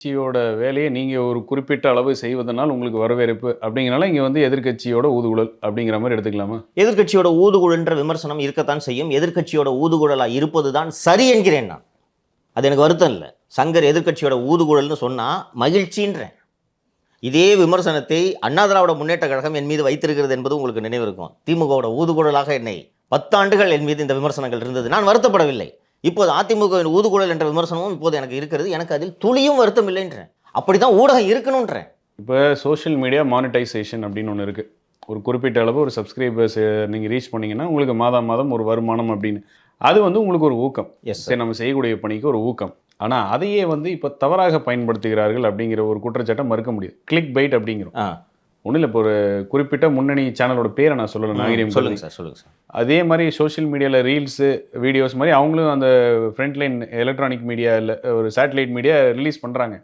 கட்சியோட வேலையை நீங்கள் ஒரு குறிப்பிட்ட அளவு செய்வதனால் உங்களுக்கு வரவேற்பு அப்படிங்கிறனால இங்கே வந்து எதிர்கட்சியோட ஊதுகுழல் அப்படிங்கிற மாதிரி எடுத்துக்கலாமா? எதிர்க்கட்சியோட ஊதுகுழன்ற விமர்சனம் இருக்கத்தான் செய்யும். எதிர்கட்சியோட ஊதுகுழலாக இருப்பது தான் சரி என்கிறேன் நான். அது எனக்கு வருத்தம் இல்லை. சங்கர் எதிர்கட்சியோட ஊதுகுழல்னு சொன்னால் மகிழ்ச்சின்றேன். இதே விமர்சனத்தை அண்ணா திராவிட முன்னேற்ற கழகம் என் மீது வைத்திருக்கிறது என்பது உங்களுக்கு நினைவிருக்கும். திமுகவோட ஊதுகுழலாக என்னை பத்தாண்டுகள் என் மீது இந்த விமர்சனங்கள் இருந்தது. நான் வருத்தப்படவில்லை. இப்போது அதிமுகவின் ஊதுகுழல் என்ற விமர்சனமும் இப்போது எனக்கு இருக்கிறது. எனக்கு அதில் துளியும் வருத்தம் இல்லைன்றேன். அப்படிதான் ஊடகம் இருக்கணுன்றேன். இப்போ சோஷியல் மீடியா மானிட்டைசேஷன் அப்படின்னு ஒன்று இருக்குது ஒரு குறிப்பிட்ட அளவு ஒரு சப்ஸ்கிரைபர்ஸ் நீங்கள் ரீச் பண்ணீங்கன்னா உங்களுக்கு மாதம் மாதம் ஒரு வருமானம் அப்படின்னு. அது வந்து உங்களுக்கு ஒரு ஊக்கம். எஸ் சரி நம்ம செய்யக்கூடிய பணிக்கு ஒரு ஊக்கம். ஆனால் அதையே வந்து இப்போ தவறாக பயன்படுத்துகிறார்கள் அப்படிங்கிற ஒரு குற்றச்சாட்டை மறுக்க முடியாது. கிளிக் பைட் அப்படிங்கிறோம் ஒன்றும் இல்லை இப்போ ஒரு குறிப்பிட்ட முன்னணி சேனலோட பேரை நான் சொல்லலை நாகரிகம் சொல்லுங்க சார் சொல்லுங்க சார். அதே மாதிரி சோஷியல் மீடியாவில் ரீல்ஸு வீடியோஸ் மாதிரி அவங்களும் அந்த ஃப்ரண்ட் லைன் எலக்ட்ரானிக் மீடியா இல்லை ஒரு சேட்டலைட் மீடியா ரிலீஸ் பண்ணுறாங்க